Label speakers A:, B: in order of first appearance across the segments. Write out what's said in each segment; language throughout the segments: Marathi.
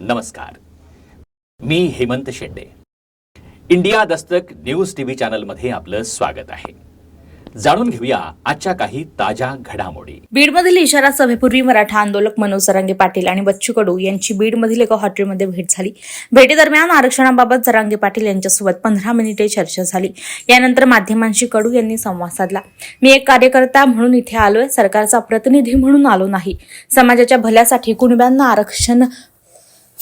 A: नमस्कार. मी Hemant Shende. India Dastak news TV चॅनलमध्ये आपलं स्वागत आहे. जाणून घेऊया आजच्या काही ताज्या घडामोडी.
B: बीडमधील इशारा सभेपूर्वी मराठा आंदोलक मनोज सरांगे पाटील आणि बच्चू कडू यांची बीडमधील एका हॉटेलमध्ये भेट झाली. भेटीदरम्यान आरक्षणाबाबत सरांगे पाटील यांच्यासोबत पंधरा मिनिटे चर्चा झाली. यानंतर माध्यमांशी कडू यांनी संवाद साधला. मी एक कार्यकर्ता म्हणून इथे आलोय सरकारचा प्रतिनिधी म्हणून आलो नाही. समाजाच्या भल्यासाठी कुणब्यांना आरक्षण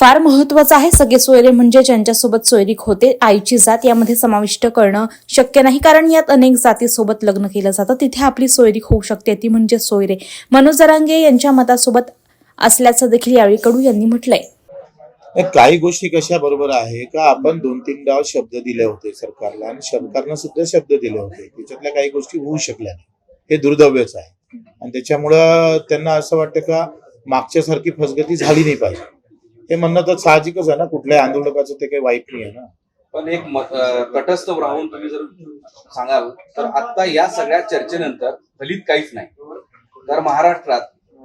B: फार महत्वाचं आहे. सगळे सोयरे म्हणजे ज्यांच्यासोबत सोयरीक होते आईची जात यामध्ये समाविष्ट करणं शक्य नाही. कारण यात अनेक जातीसोबत लग्न केलं जातं. तिथे आपली सोयरीक होऊ शकते. ती म्हणजे सोयरे. मनोज जरांगे यांच्या मतासोबत असल्याचं देखील यावेळी कडू यांनी म्हटलंय.
C: काही गोष्टी कशा बरोबर आहे का? आपण दोन तीन डाव शब्द दिले होते सरकारला आणि सरकारनं सुद्धा शब्द दिले होते. त्याच्यातल्या काही गोष्टी होऊ शकल्या नाही. हे दुर्दैवच आहे. आणि त्याच्यामुळं त्यांना असं वाटतं का मागच्यासारखी फसगती झाली नाही पाहिजे. हे म्हणणं तर साहजिकच आहे ना कुठल्याही आंदोलकाचं ते काही वाईट नाही आहे ना.
D: पण एक तटस्थ राहून तुम्ही जर सांगाल तर आता या सगळ्या चर्चेनंतर दलित काहीच नाही. तर महाराष्ट्रात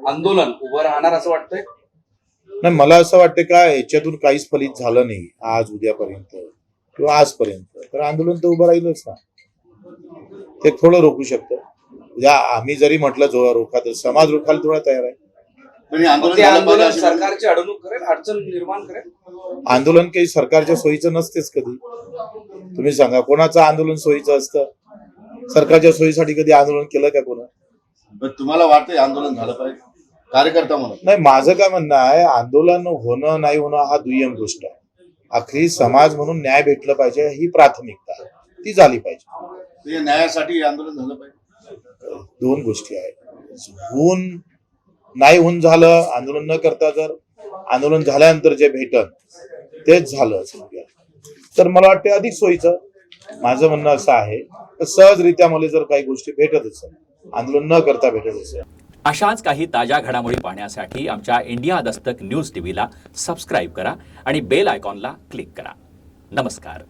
D: आंदोलन उभं राहणार असं वाटतंय?
C: नाही मला असं वाटतं का याच्यातून काहीच फलित झालं नाही आज उद्यापर्यंत किंवा आजपर्यंत. तर आंदोलन तर उभं राहीलच ना. ते थोडं रोखू शकतं. उद्या आम्ही जरी म्हटलं जो रोखा तर समाज रोखायला थोडा तयार आहे.
D: ते
E: पाहिजे
D: आंदोलन सरकारची अडवणूक करेल अडचण निर्माण करेल?
C: आंदोलन काही सरकारच्या सोयीचं नसतेच कधी. तुम्ही सांगा कोणाचं आंदोलन सोयीचं असतं? सरकारच्या सोयीसाठी कधी आंदोलन केलं का कोणा?
E: तुम्हाला वाटतंय आंदोलन झालं पाहिजे? कार्यकर्ता म्हणून.
C: नाही माझं काय म्हणणं आहे आंदोलन होणं नाही होणं हा दुय्यम गोष्ट आहे. आखरी समाज म्हणून न्याय भेटलं पाहिजे ही प्राथमिकता आहे. ती झाली पाहिजे.
E: ते न्यायासाठी हे आंदोलन झालं पाहिजे.
C: दोन गोष्टी आहेत. होऊन नाही होऊन झालं आंदोलन न करता जर आंदोलन झाल्यानंतर जे भेटन तेच झालं असं तर मला वाटते अधिक सोयीचं. माझं म्हणणं असं आहे तर सहजरित्या मला जर काही गोष्टी भेटत असेल आंदोलन न करता भेटत असेल.
A: अशाच काही ताज्या घडामोडी पाहण्यासाठी आमच्या इंडिया दस्तक न्यूज टीव्हीला सबस्क्राईब करा आणि बेल आयकॉनला क्लिक करा. नमस्कार.